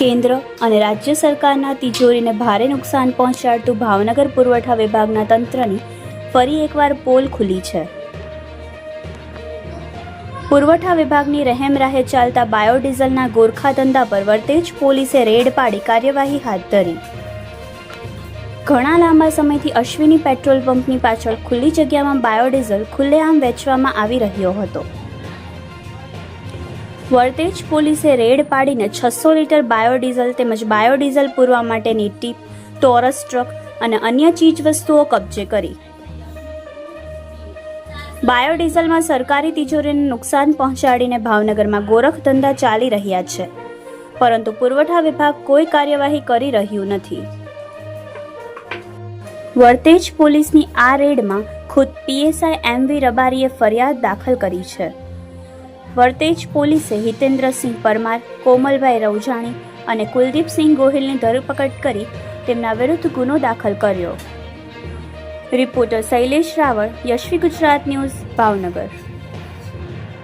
કેન્દ્ર અને રાજ્ય સરકારના તિજોરીને ભારે નુકસાન પહોંચાડતું ભાવનગર પુરવઠા વિભાગના તંત્રની ફરી એકવાર પોલ ખુલી છે. પુરવઠા વિભાગની રહેમ રાહે ચાલતા બાયોડીઝલના ગોરખા ધંધા પર વર્તેજ પોલીસે રેડ પાડી કાર્યવાહી હાથ ધરી. ઘણા લાંબા સમયથી અશ્વિની પેટ્રોલ પંપની પાછળ ખુલ્લી જગ્યામાં બાયોડીઝલ ખુલ્લેઆમ વેચવામાં આવી રહ્યો હતો. વર્તેજ પોલીસે રેડ પાડીને છસો લીટર બાયોડીઝલ તેમજ બાયોડીઝલ પૂરવા માટેની ટીપ, ટોરસ ટ્રક અને અન્ય ચીજવસ્તુઓ કબજે કરી. બાયોડીઝલમાં સરકારી તિજોરીને નુકસાન પહોંચાડીને ભાવનગરમાં ગોરખ ધંધા ચાલી રહ્યા છે. પરંતુ પુરવઠા વિભાગ કોઈ કાર્યવાહી કરી રહ્યું નથી. વર્તેજ પોલીસની આ રેડમાં ખુદ પીએસઆઈ એમ વી રબારીએ ફરિયાદ દાખલ કરી છે. વર્તેજ પોલીસે હિતેન્દ્રસિંહ પરમાર, કોમલભાઈ રૌજાણી અને કુલદીપસિંહ ગોહિલની ધરપકડ કરી તેમના વિરુદ્ધ ગુનો દાખલ કર્યો. Reporter Shailesh Raval, Yashvi Gujarat news, Bhavnagar.